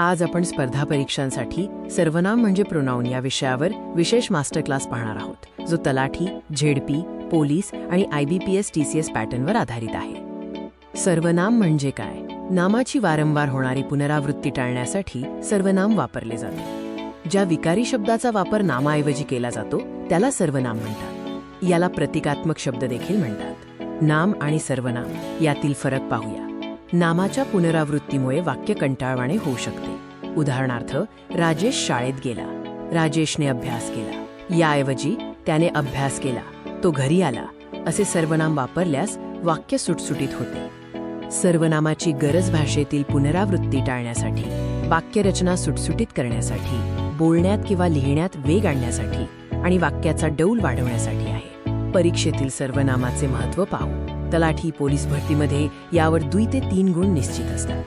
आज आपण स्पर्धा परीक्षांसाठी सर्वनाम म्हणजे प्रोनाऊन या विषयावर विशेष मास्टर क्लास पाहणार आहोत जो तलाठी झेडपी पोलीस आणि I B P S T C S पॅटर्नवर आधारित आहे. सर्वनाम म्हणजे काय? नामाची वारंवार होणारी पुनरावृत्ती टाळण्यासाठी सर्वनाम वापरले जाते. ज्या विकारी शब्दाचा वापर नामाऐवजी केला जातो त्याला सर्वनाम म्हणतात. याला प्रतिकात्मक शब्द देखील म्हणतात. नाम आणि सर्वनाम यातील फरक पाहूया. नामाच्या पुनरावृत्तीमुळे वाक्य कंटाळवाणे होऊ शकते. उदाहरणार्थ राजेश शाळेत गेला. राजेशने अभ्यास केला. याऐवजी त्याने अभ्यास केला. तो घरी आला. असे सर्वनाम वापरल्यास वाक्य सुटसुटीत होते. सर्वनामाची गरज भाषेतील पुनरावृत्ती टाळण्यासाठी वाक्यरचना सुटसुटीत करण्यासाठी बोलण्यात किंवा लिहिण्यात वेग आणण्यासाठी आणि वाक्याचा डौल वाढवण्यासाठी आहे. परीक्षेतील सर्वनामाचे महत्त्व पाहू. तलाठी पोलीस भरतीमध्ये यावर दुई ते तीन गुण निश्चित असतात.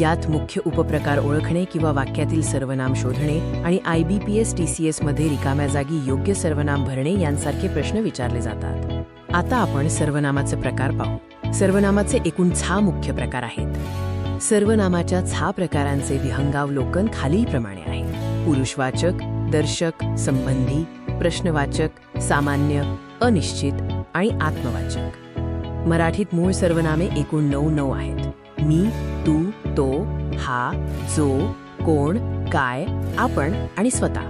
यात मुख्य उपप्रकार ओळखणे किंवा वाक्यातील सर्वनाम शोधणे आणि I B P S T C एसमध्ये रिकाम्या जागी योग्य सर्वनाम भरणे यांसारखे प्रश्न विचारले जातात. आता आपण सर्वनामाचे प्रकार पाहू. सर्वनामाचे एकूण सहा मुख्य प्रकार आहेत. सर्वनामाच्या सहा प्रकारांचे विहंगावलोकन खालीलप्रमाणे आहे. पुरुषवाचक दर्शक संबंधी प्रश्नवाचक सामान्य अनिश्चित आणि आत्मवाचक. मराठीत मूळ सर्वनामे एकूण नऊ नऊ आहेत. मी तू तो हा जो कोण काय आपण आणि स्वतः.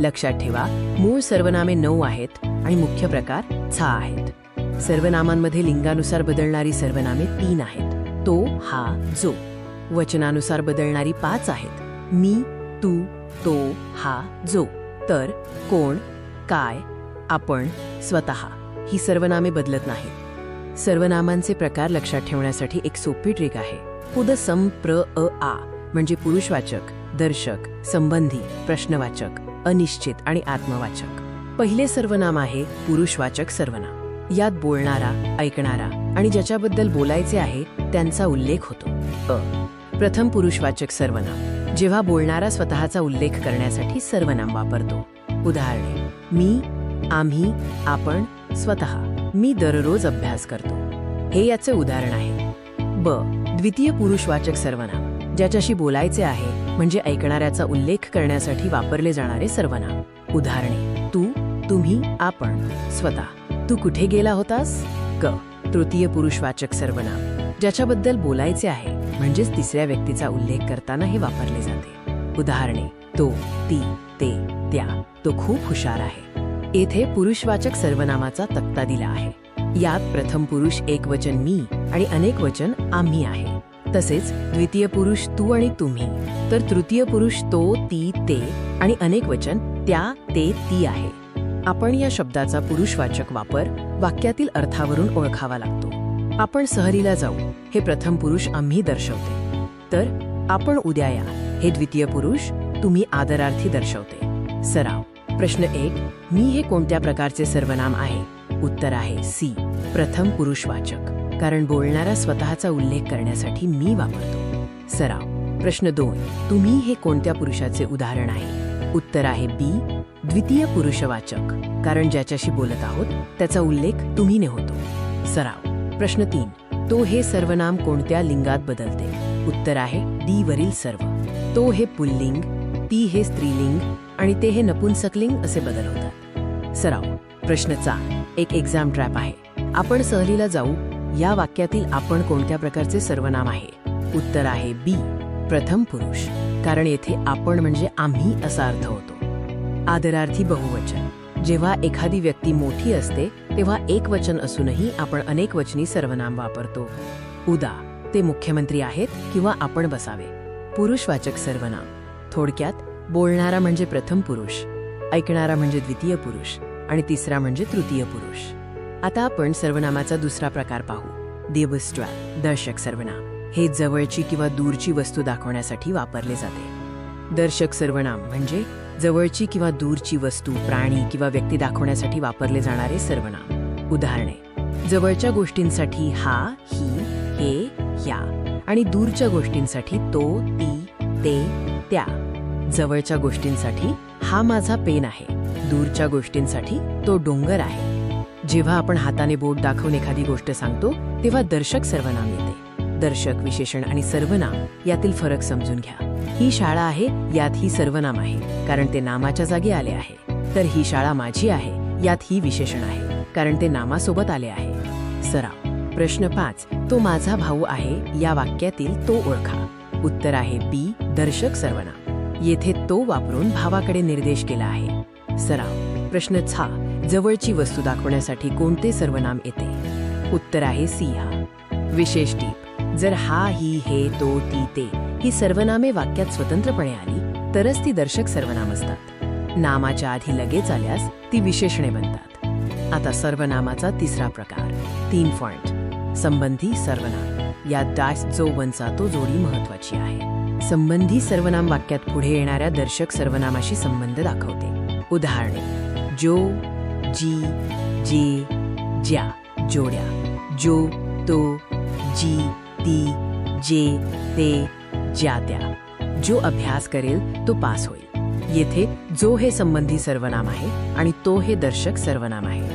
लक्षात ठेवा मूळ सर्वनामे नऊ आहेत आणि मुख्य प्रकार सहा आहेत. सर्वनामांमध्ये लिंगानुसार बदलणारी सर्वनामे तीन आहेत. तो हा जो. वचनानुसार बदलणारी पाच आहेत. मी तू तो हा जो. तर कोण काय आपण स्वतः. ही सर्वनामे बदलत नाहीत. सर्वनामांचे प्रकार लक्षात ठेवण्यासाठी एक सोपी ट्रिक आहे. पुद सम प्र अ आ म्हणजे पुरुषवाचक दर्शक संबंधी प्रश्नवाचक अनिश्चित आणि आत्मवाचक. पहिले सर्वनाम आहे पुरुषवाचक सर्वनाम. यात बोलणारा ऐकणारा आणि ज्याच्याबद्दल बोलायचे आहे त्यांचा उल्लेख होतो. अ. प्रथम पुरुषवाचक सर्वनाम. जेव्हा बोलणारा स्वतःचा उल्लेख करण्यासाठी सर्वनाम वापरतो. उदाहरणे. मी आम्ही आपण स्वतः. मी दररोज अभ्यास करतो. हे याचे उदाहरण आहे. ब. द्वितीय पुरुषवाचक सर्वनाम ज्याच्याशी बोलायचे आहे म्हणजे ऐकणाऱ्याचा उल्लेख करण्यासाठी वापरले जाणारे सर्वनाम. उदाहरणे तू तुम्ही आपण स्वतः. तू कुठे गेला होतास? क. तृतीय पुरुषवाचक सर्वनाम ज्याच्याबद्दल बोलायचे आहे म्हणजेच तिसऱ्या व्यक्तीचा उल्लेख करताना हे वापरले जाते. उदाहरणे तो ती ते त्या. तो खूप हुशार आहे. येथे पुरुषवाचक सर्वनामाचा तक्ता दिला आहे. यात प्रथम पुरुष एक वचन मी आणि अनेक वचन आम्ही आहे. तसेच द्वितीय पुरुष तू आणि तुम्ही तर तृतीय पुरुष तो ती ते आणि अनेक वचन त्या ते ती आहे. आपण या शब्दाचा पुरुषवाचक वापर वाक्यातील अर्थावरून ओळखावा लागतो. आपण सहलीला जाऊ हे प्रथम पुरुष आम्ही दर्शवते. तर आपण उद्या या हे द्वितीय पुरुष तुम्ही आदरार्थी दर्शवते. सराव. प्रश्न एक मी हे कोणत्या प्रकारचे सर्वनाम आहे? उत्तर आहे सी प्रथम पुरुषवाचक कारण बोलणारा स्वतःचा उल्लेख करण्यासाठी मी वापरतो. सराव. प्रश्न दोन तुम्ही हे कोणत्या पुरुषाचे उदाहरण आहे? उत्तर आहे बी द्वितीय पुरुषवाचक कारण ज्याच्याशी बोलत आहोत त्याचा उल्लेख तुम्हीने होतो. सराव. प्रश्न तीन तो हे सर्वनाम कोणत्या लिंगात बदलते? उत्तर आहे डी वरील सर्व. तो हे पुल्लिंग ती हे स्त्रीलिंग आणि ते हे नपुंसकलिंग असे बदल होतात. सराव प्रश्नचा एक एक्झाम ट्रॅप आहे. आपण सहलीला जाऊ या वाक्यातील आपण कोणत्या प्रकारचे सर्वनाम आहे? उत्तर आहे बी प्रथम पुरुष. कारण येथे आपण म्हणजे आम्ही असा अर्थ होतो. आदरार्थी बहुवचन. जेव्हा एखादी व्यक्ती मोठी असते तेव्हा एक वचन असूनही आपण अनेक वचनी सर्वनाम वापरतो. उदा ते मुख्यमंत्री आहेत किंवा आपण बसावे. पुरुषवाचक सर्वनाम. थोडक्यात बोलणारा म्हणजे प्रथम पुरुष ऐकणारा म्हणजे द्वितीय पुरुष आणि तिसरा म्हणजे तृतीय पुरुष. आता आपण सर्वनामाचा दुसरा प्रकार पाहू. देवस्ट्रा दर्शक सर्वनाम. हे जवळची किंवा दूरची वस्तू दाखवण्यासाठी वापरले जाते. दर्शक सर्वनाम म्हणजे जवळची किंवा दूरची वस्तू प्राणी किंवा व्यक्ती दाखवण्यासाठी वापरले जाणारे सर्वनाम. उदाहरणे जवळच्या गोष्टींसाठी हा ही हे ह्या आणि दूरच्या गोष्टींसाठी तो ती ते त्या. जवळच्या गोष्टींसाठी हा माझा पेन आहे. दूरच्या गोष्टींसाठी तो डोंगर आहे. जेव्हा आपण हाताने बोट दाखवून एखादी गोष्ट सांगतो तेव्हा दर्शक सर्वनाम येते. दर्शक विशेषण आणि सर्वनाम यातील फरक समजून घ्या. ही शाळा आहे यात ही सर्वनाम आहे कारण ते नामाच्या जागी आले आहे. तर ही शाळा माझी आहे यात ही विशेषण आहे कारण ते नामासोबत आले आहे. सराव. प्रश्न पाच. तो माझा भाऊ आहे या वाक्यातील तो ओळखा. उत्तर आहे बी. दर्शक सर्वनाम. येथे तो वापरून भावाकडे निर्देश केला आहे. सराव प्रश्न छा जवळची वस्तू दाखवण्यासाठी कोणते सर्वनाम येते? उत्तर आहे सिंहा. विशेष टीप जर हा ही हे तो ती ते ही सर्वनामे वाक्यात स्वतंत्रपणे आली तरच ती दर्शक सर्वनाम असतात. नामाच्या आधी लगेच आल्यास ती विशेषणे बनतात. आता सर्वनामाचा तिसरा प्रकार तीन पॉइंट संबंधी सर्वनाम. यात डॅश जो वनचा तो जोडी महत्वाची आहे. संबंधी सर्वनाम वाक्यात पुढे येणाऱ्या दर्शक सर्वनामाशी संबंध दाखवते. उदाहरणे जो जी जे ज्या जोड्या. जो तो जी ती जे ते ज्या त्या. जो अभ्यास करेल तो पास होईल. येथे जो हे संबंधी सर्वनाम आहे आणि तो हे दर्शक सर्वनाम आहे.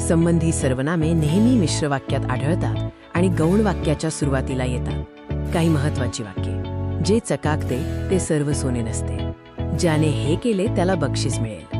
संबंधी सर्वनामे नेहमी मिश्र वाक्यात आढळतात आणि गौण वाक्याच्या सुरुवातीला येतात. काही महत्वाची वाक्ये. जे चकाकते ते सर्व सोने नसते. ज्याने हे केले त्याला बक्षीस मिळेल.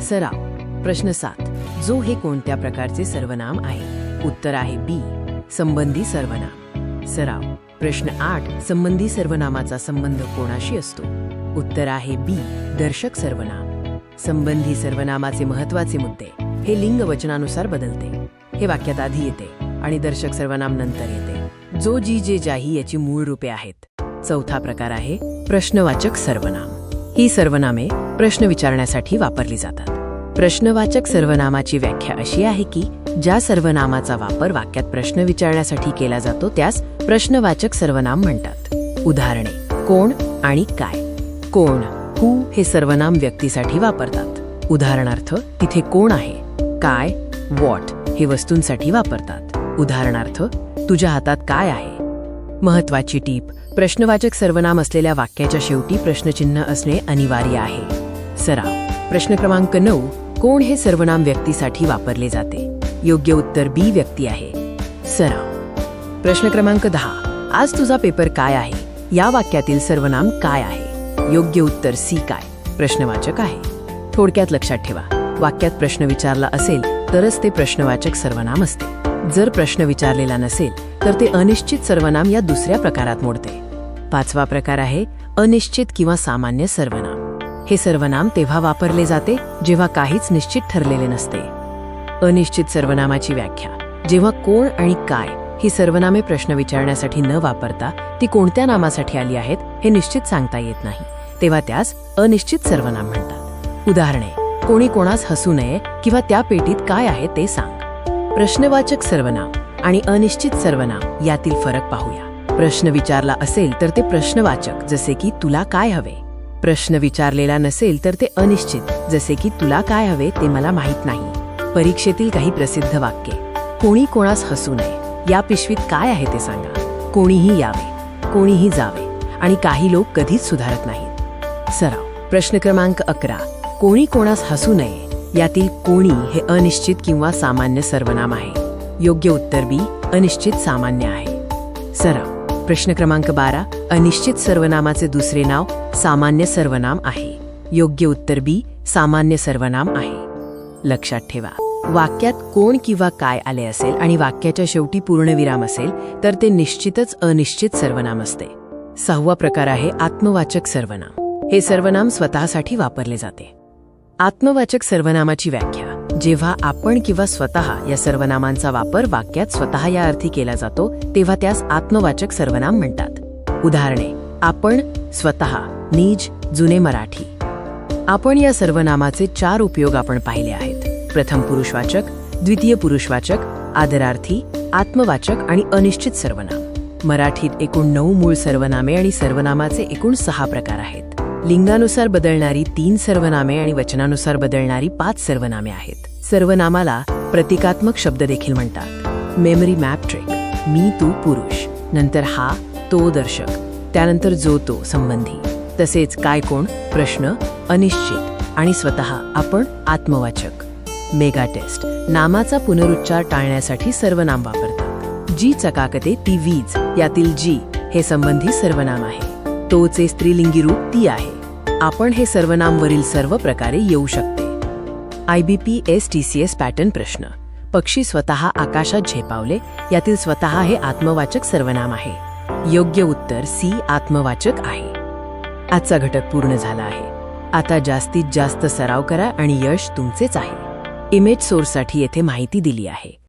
सराव प्रश्न सात. जो हे कोणत्या प्रकारचे सर्वनाम आहे? उत्तर आहे बी संबंधी सर्वनाम. सराव प्रश्न आठ. संबंधी सर्वनामाचा संबंध कोणाशी असतो? उत्तर आहे बी दर्शक सर्वनाम. संबंधी सर्वनामाचे महत्त्वाचे मुद्दे. हे लिंग वचनानुसार बदलते. हे वाक्यात आधी येते आणि दर्शक सर्वनाम नंतर येते. जो जी जे जाही याची मूळ रूपे आहेत. चौथा प्रकार आहे प्रश्नवाचक सर्वनाम. ही सर्वनामे प्रश्न विचारण्यासाठी वापरली जातात. प्रश्नवाचक सर्वनामाची व्याख्या अशी आहे की ज्या सर्वनामाचा वापर वाक्यात प्रश्न विचारण्यासाठी केला जातो त्यास प्रश्नवाचक सर्वनाम म्हणतात. उदाहरणे कोण आणि काय? कोण हु हे सर्वनाम व्यक्तीसाठी वापरतात. उदाहरणार्थ तिथे कोण आहे? काय? वॉट हे वस्तूंसाठी वापरतात. उदाहरणार्थ तुझ्या हातात काय आहे? महत्वाची टीप. प्रश्नवाचक सर्वनाम असलेल्या वाक्याच्या शेवटी प्रश्नचिन्ह असणे अनिवार्य आहे. सराव. प्रश्न क्रमांक नऊ. कोण हे सर्वनाम व्यक्तीसाठी वापरले जाते? योग्य उत्तर बी व्यक्ती आहे. सराव. प्रश्न क्रमांक दहा. आज तुझा पेपर काय आहे? या वाक्यातील सर्वनाम काय आहे? योग्य उत्तर सी काय? प्रश्नवाचक आहे. थोडक्यात लक्षात ठेवा. वाक्यात प्रश्न विचारला असेल तरच ते प्रश्नवाचक सर्वनाम असते. जर प्रश्न विचारलेला नसेल तर ते अनिश्चित सर्वनाम या दुसऱ्या प्रकारात मोडते. पाचवा प्रकार आहे अनिश्चित किंवा सामान्य सर्वनाम. हे सर्वनाम तेव्हा वापरले जाते जेव्हा काहीच निश्चित ठरलेले नसते. अनिश्चित सर्वनामाची व्याख्या. जेव्हा कोण आणि काय ही सर्वनामे प्रश्न विचारण्यासाठी न वापरता ती कोणत्या नामासाठी आली आहेत हे निश्चित सांगता येत नाही. तेव्हा त्यास अनिश्चित सर्वनाम म्हणतात. उदाहरणे कोणी कोणास हसू नये किंवा त्या पेटीत काय आहे ते सांग. प्रश्नवाचक सर्वनाम आणि अनिश्चित सर्वनाम यातील फरक पाहूया. प्रश्न विचारला असेल तर ते प्रश्नवाचक जसे की तुला काय हवे. प्रश्न विचारलेला नसेल तर ते अनिश्चित जसे की तुला काय हवे ते मला माहीत नाही. परीक्षेतील काही प्रसिद्ध वाक्ये. कोणी कोणास हसू नये या पिशवीत काय आहे ते सांगा. कोणीही यावे कोणीही जावे आणि काही लोक कधीच सुधारत नाहीत. सराव. प्रश्न क्रमांक अकरा. कोणी कोणास हसू नये यातील कोणी हे अनिश्चित किंवा सामान्य सर्वनाम आहे. योग्य उत्तर बी अनिश्चित सामान्य आहे. सराव प्रश्न क्रमांक बारा अनिश्चित सर्वनामाचे दुसरे नाव सामान्य सर्वनाम आहे. योग्य उत्तर बी सामान्य सर्वनाम आहे. लक्षात ठेवा वाक्यात कोण किंवा काय आले असेल आणि वाक्याच्या शेवटी पूर्णविराम असेल तर ते निश्चितच अनिश्चित सर्वनाम असते. सहावा प्रकार आहे आत्मवाचक सर्वनाम. हे सर्वनाम स्वतःसाठी वापरले जाते. आत्मवाचक सर्वनामाची व्याख्या. जेव्हा आपण किंवा स्वतः या सर्वनामांचा वापर वाक्यात स्वतः या अर्थी केला जातो तेव्हा त्यास आत्मवाचक सर्वनाम म्हणतात. उदाहरणे आपण स्वतः नीज जुने मराठी. आपण या सर्वनामाचे चार उपयोग आपण पाहिले आहेत. प्रथम पुरुषवाचक द्वितीय पुरुषवाचक आदरार्थी आत्मवाचक आणि अनिश्चित सर्वनाम. मराठीत एकूण नऊ मूळ सर्वनामे आणि सर्वनामाचे एकूण सहा प्रकार आहेत. लिंगानुसार बदलणारी तीन सर्वनामे आणि वचनानुसार बदलणारी पाच सर्वनामे आहेत. सर्वनामाला प्रतिकात्मक शब्द देखील म्हणतात. मेमरी मॅप ट्रिक मी तू पुरुष. नंतर हा तो दर्शक. त्यानंतर जो तो संबंधी. तसेच काय कोण? प्रश्न अनिश्चित. आणि स्वतः आपण आत्मवाचक. मेगा टेस्ट नामाचा पुनरुच्चार टाळण्यासाठी सर्वनाम वापरतात. जी चकाकते ती वीज. यातील जी हे संबंधी सर्वनाम आहे. तोचे स्त्रीलिंगी रूप ती आहे. आपण हे सर्वनामवरील सर्व प्रकारे येऊ शकते. I B P S T C S pattern प्रश्न. पक्षी स्वतः आकाशात झेपावले यातील स्वतः हे आत्मवाचक सर्वनाम आहे. योग्य उत्तर सी आत्मवाचक आहे. आजचा घटक पूर्ण झाला आहे. आता जास्तीत जास्त सराव करा आणि यश तुमचेच आहे. इमेज सोर्ससाठी येथे माहिती दिली आहे.